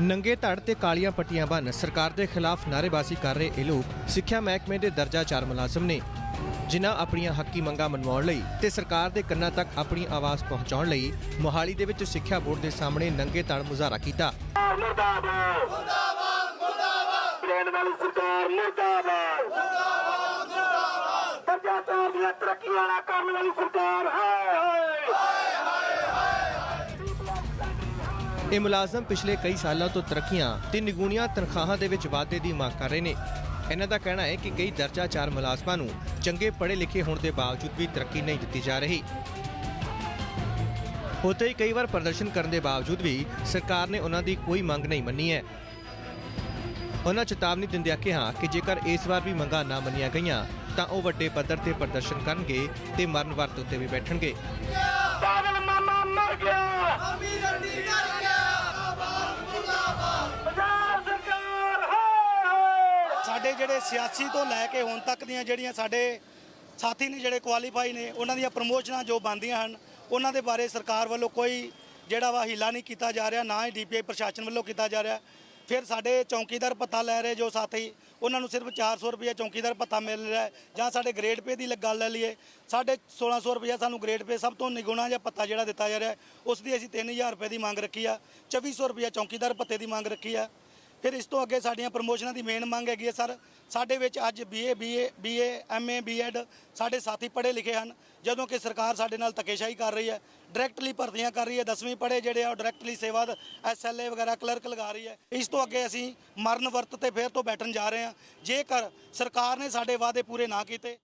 ਨੰਗੇ ਧੜ ਤੇ ਕਾਲੀਆਂ ਪੱਟੀਆਂ ਬੰਨ ਸਰਕਾਰ ਦੇ ਖਿਲਾਫ ਨਾਅਰੇਬਾਜ਼ੀ ਕਰ ਰਹੇ ਇਹ ਲੋਕ ਸਿੱਖਿਆ ਮਹਿਕਮੇ ਦੇ ਦਰਜਾ 4 ਮੁਲਾਜ਼ਮ ਨੇ। ਜਿਨ੍ਹਾਂ ਆਪਣੀਆਂ ਹੱਕੀ ਮੰਗਾਂ ਮਨਵਾਉਣ ਲਈ ਤੇ ਸਰਕਾਰ ਦੇ ਕੰਨਾਂ ਤੱਕ ਆਪਣੀ ਆਵਾਜ਼ ਪਹੁੰਚਾਉਣ ਲਈ ਮੋਹਾਲੀ ਦੇ ਵਿੱਚ ਸਿੱਖਿਆ ਬੋਰਡ ਦੇ ਸਾਹਮਣੇ ਨੰਗੇ ਧੜ ਮੁਜ਼ਾਹਰਾ ਕੀਤਾ। ਮੁਰਦਾਬਾਦ ਮੁਰਦਾਬਾਦ। ਮੁਰਦਾਬਾਦ। ਬ੍ਰੈਂਡ ਵਾਲੀ ਸਰਕਾਰ ਮੁਰਦਾਬਾਦ ਮੁਰਦਾਬਾਦ ਮੁਰਦਾਬਾਦ ਦਰਜਾ ਚਾਰ ਦੀਆਂ ਤਰੱਕੀਆਂ ਨਾ ਕਰਨ ਵਾਲੀ ਸਰਕਾਰ, ਹਾਏ ਹਾਏ। ਇਹ ਮੁਲਾਜ਼ਮ ਪਿਛਲੇ ਕਈ ਸਾਲਾਂ ਤੋਂ ਤਰੱਕੀਆਂ ਤੇ ਨਿਗੂਣੀਆਂ ਤਨਖਾਹਾਂ ਦੇ ਵਿੱਚ ਵਾਧੇ ਦੀ ਮੰਗ ਕਰ ਰਹੇ ਨੇ। ਇਹਨਾਂ ਦਾ ਕਹਿਣਾ ਹੈ ਕਿ ਕਈ ਦਰਜਾ ਚਾਰ ਮੁਲਾਜ਼ਮਾਂ ਨੂੰ ਚੰਗੇ ਪੜ੍ਹੇ ਲਿਖੇ ਹੋਣ ਦੇ ਬਾਵਜੂਦ ਵੀ ਤਰੱਕੀ ਨਹੀਂ ਦਿੱਤੀ ਜਾ ਰਹੀ। ਉੱਥੇ ਹੀ ਕਈ ਵਾਰ ਪ੍ਰਦਰਸ਼ਨ ਕਰਨ ਦੇ ਬਾਵਜੂਦ ਵੀ ਸਰਕਾਰ ਨੇ ਉਹਨਾਂ ਦੀ ਕੋਈ ਮੰਗ ਨਹੀਂ ਮੰਨੀ ਹੈ। ਉਹਨਾਂ ਚੇਤਾਵਨੀ ਦਿੰਦਿਆਂ ਕਿਹਾ ਕਿ ਜੇਕਰ ਇਸ ਵਾਰ ਵੀ ਮੰਗਾਂ ਨਾ ਮੰਨੀਆਂ ਗਈਆਂ, ਤਾਂ ਉਹ ਵੱਡੇ ਪੱਧਰ ਤੇ ਪ੍ਰਦਰਸ਼ਨ ਕਰਨਗੇ ਤੇ ਮਰਨ ਵਰਤ ਉੱਤੇ ਵੀ ਬੈਠਣਗੇ। ਜਿਹੜੇ ਸਿਆਸੀ ਤੋਂ ਲੈ ਕੇ ਹੁਣ ਤੱਕ ਦੀਆਂ ਜਿਹੜੀਆਂ ਸਾਡੇ ਸਾਥੀ ਨੇ, ਜਿਹੜੇ ਕੁਆਲੀਫਾਈ ਨੇ, ਉਹਨਾਂ ਦੀਆਂ ਪ੍ਰਮੋਸ਼ਨਾਂ ਜੋ ਬੰਦੀਆਂ ਹਨ, ਉਹਨਾਂ ਦੇ ਬਾਰੇ ਸਰਕਾਰ ਵੱਲੋਂ ਕੋਈ ਜਿਹੜਾ ਵਾ ਹੀਲਾ ਨਹੀਂ ਕੀਤਾ ਜਾ ਰਿਹਾ, ਨਾ ਹੀ ਡੀਪੀਆਈ ਪ੍ਰਸ਼ਾਸਨ ਵੱਲੋਂ ਕੀਤਾ ਜਾ ਰਿਹਾ। ਫਿਰ ਸਾਡੇ ਚੌਕੀਦਾਰ ਪੱਤਾ ਲੈ ਰਹੇ ਜੋ ਸਾਥੀ, ਉਹਨਾਂ ਨੂੰ ਸਿਰਫ 400 ਰੁਪਏ ਚੌਕੀਦਾਰ ਪੱਤਾ ਮਿਲ ਰਿਹਾ ਜਾਂ ਸਾਡੇ ਗ੍ਰੇਡ ਪੇ ਦੀ ਗੱਲ ਲੈ ਲਈਏ, ਸਾਡੇ 1600 ਰੁਪਏ ਸਾਨੂੰ ਗ੍ਰੇਡ ਪੇ ਸਭ ਤੋਂ ਨਿਗੁਣਾ ਜਿਹਾ ਪੱਤਾ ਜਿਹੜਾ ਦਿੱਤਾ ਜਾ ਰਿਹਾ ਉਸ ਦੀ ਅਸੀਂ 3000 ਰੁਪਏ ਦੀ ਮੰਗ ਰੱਖੀ ਆ 2400 ਰੁਪਏ ਚੌਕੀਦਾਰ ਪੱਤੇ ਦੀ ਮੰਗ ਰੱਖੀ ਆ। ਫਿਰ ਇਸ ਤੋਂ ਅੱਗੇ ਸਾਡੀਆਂ ਪ੍ਰਮੋਸ਼ਨਾਂ ਦੀ ਮੇਨ ਮੰਗ ਹੈਗੀ ਹੈ, ਸਰ। ਸਾਡੇ ਵਿੱਚ ਅੱਜ BA BA BA MA BEd ਸਾਡੇ ਸਾਥੀ ਪੜ੍ਹੇ ਲਿਖੇ ਹਨ। ਜਦੋਂ ਕਿ ਸਰਕਾਰ ਸਾਡੇ ਨਾਲ ਧੱਕੇਸ਼ਾਹੀ ਕਰ ਰਹੀ ਹੈ ਡਾਇਰੈਕਟਲੀ ਭਰਤੀਆਂ ਕਰ ਰਹੀ ਹੈ 10ਵੀਂ ਪੜ੍ਹੇ ਜਿਹੜੇ ਆ ਉਹ ਡਾਇਰੈਕਟਲੀ ਸੇਵਾ ਐਸਐਲਏ ਵਗੈਰਾ ਕਲਰਕ ਲਗਾ ਰਹੀ ਹੈ। ਇਸ ਤੋਂ ਅੱਗੇ ਅਸੀਂ ਮਰਨ ਵਰਤ ਤੇ ਫੇਰ ਤੋਂ ਬੈਠਣ ਜਾ ਰਹੇ ਹਾਂ। ਜੇਕਰ ਸਰਕਾਰ ਨੇ ਸਾਡੇ ਵਾਅਦੇ ਪੂਰੇ ਨਾ ਕੀਤੇ